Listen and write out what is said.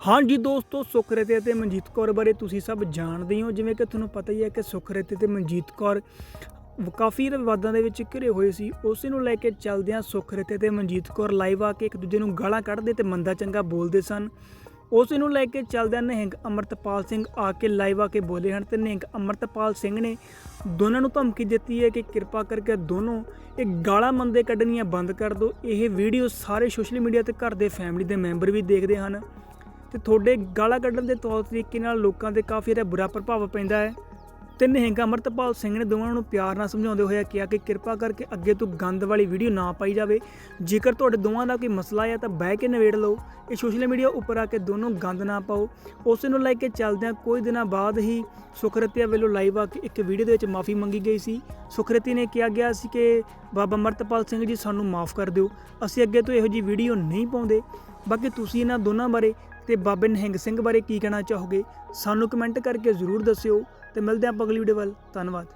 ਹਾਂਜੀ ਦੋਸਤੋ, ਸੁਖਰਤੇ ਅਤੇ ਮਨਜੀਤ ਕੌਰ ਬਾਰੇ ਤੁਸੀਂ ਸਭ ਜਾਣਦੇ ਹੋ। ਜਿਵੇਂ ਕਿ ਤੁਹਾਨੂੰ ਪਤਾ ਹੀ ਹੈ ਕਿ ਸੁਖਰਤੇ ਤੇ ਮਨਜੀਤ ਕੌਰ ਕਾਫੀ ਵਿਵਾਦਾਂ ਦੇ ਵਿੱਚ ਘਿਰੇ ਹੋਏ ਸੀ। ਉਸੇ ਨੂੰ ਲੈ ਕੇ ਚੱਲਦਿਆਂ ਸੁਖਰਤੇ ਤੇ ਮਨਜੀਤ ਕੌਰ ਲਾਈਵ ਆ ਕੇ ਇੱਕ ਦੂਜੇ ਨੂੰ ਗਾਲਾਂ ਕੱਢਦੇ ਤੇ ਮੰਦਾ ਚੰਗਾ ਬੋਲਦੇ ਸਨ। ਉਸੇ ਨੂੰ ਲੈ ਕੇ ਚੱਲਦਿਆਂ ਨਿਹੰਗ ਅਮਰਤਪਾਲ ਸਿੰਘ ਆ ਕੇ ਲਾਈਵ ਆ ਕੇ ਬੋਲੇ ਹਨ ਤੇ ਨਿਹੰਗ ਅਮਰਤਪਾਲ ਸਿੰਘ ਨੇ ਦੋਨਾਂ ਨੂੰ ਧਮਕੀ ਦਿੱਤੀ ਹੈ ਕਿ ਕਿਰਪਾ ਕਰਕੇ ਦੋਨੋਂ ਇਹ ਗਾਲਾਂ ਮੰਦੇ ਕੱਢਣੀਆਂ ਬੰਦ ਕਰ ਦਿਓ। ਇਹ ਵੀਡੀਓ ਸਾਰੇ ਸੋਸ਼ਲ ਮੀਡੀਆ ਤੇ ਘਰ ਦੇ ਫੈਮਿਲੀ ਦੇ ਮੈਂਬਰ ਵੀ ਦੇਖਦੇ ਹਨ। ਤੇ ਤੁਹਾਡੇ ਗਾਲਾਂ ਕੱਢਣ ਦੇ ਤੌਰ ਤਰੀਕੇ ਨਾਲ ਲੋਕਾਂ ਤੇ ਕਾਫੀ ਇਹਦਾ ਬੁਰਾ ਪ੍ਰਭਾਵ ਪੈਂਦਾ ਹੈ। ਤੇ ਨਿਹੰਗ ਅਮਰਤਪਾਲ ਸਿੰਘ ਨੇ ਦੋਵਾਂ ਨੂੰ ਪਿਆਰ ਨਾਲ ਸਮਝਾਉਂਦੇ ਹੋਏ ਕਿਹਾ ਕਿ ਕਿਰਪਾ ਕਰਕੇ ਅੱਗੇ ਤੋਂ ਗੰਦ ਵਾਲੀ ਵੀਡੀਓ ਨਾ ਪਾਈ ਜਾਵੇ। ਜੇਕਰ ਤੁਹਾਡੇ ਦੋਵਾਂ ਦਾ ਕੋਈ ਮਸਲਾ ਹੈ ਤਾਂ ਬਹਿ ਕੇ ਨਿਬੇੜ ਲਓ। ਇਹ ਸੋਸ਼ਲ ਮੀਡੀਆ ਉੱਪਰ ਆ ਕੇ ਦੋਨੋਂ ਗੰਦ ਨਾ ਪਾਓ। ਉਸੇ ਨੂੰ ਲੈ ਕੇ ਚੱਲਦਿਆਂ ਕੁਝ ਦਿਨਾਂ ਬਾਅਦ ਹੀ ਸੁਖਰਤੀਆ ਵੱਲੋਂ ਲਾਈਵ ਆ ਕੇ ਇੱਕ ਵੀਡੀਓ ਦੇ ਵਿੱਚ ਮਾਫੀ ਮੰਗੀ ਗਈ ਸੀ। ਸੁਖਰਤੀ ਨੇ ਕਿਹਾ ਗਿਆ ਸੀ ਕਿ ਬਾਬਾ ਅਮਰਤਪਾਲ ਸਿੰਘ ਜੀ ਸਾਨੂੰ ਮਾਫ ਕਰ ਦਿਓ। ਅਸੀਂ ਅੱਗੇ ਤੋਂ ਇਹੋ ਜੀ ਵੀਡੀਓ ਨਹੀਂ ਪਾਉਂਦੇ। ਬਾਕੀ ਤੁਸੀਂ ਇਹਨਾਂ ਦੋਨਾਂ ਬਾਰੇ ਤੇ ਬਾਬੇ ਨਿਹੰਗ ਸਿੰਘ ਬਾਰੇ ਕੀ ਕਹਿਣਾ ਚਾਹੋਗੇ? ਸਾਨੂੰ ਕਮੈਂਟ ਕਰਕੇ ਜ਼ਰੂਰ ਦੱਸਿਓ ਤੇ ਮਿਲਦੇ ਆਪਾਂ ਅਗਲੀ ਵੀਡੀਓ ਵੱਲ। ਧੰਨਵਾਦ।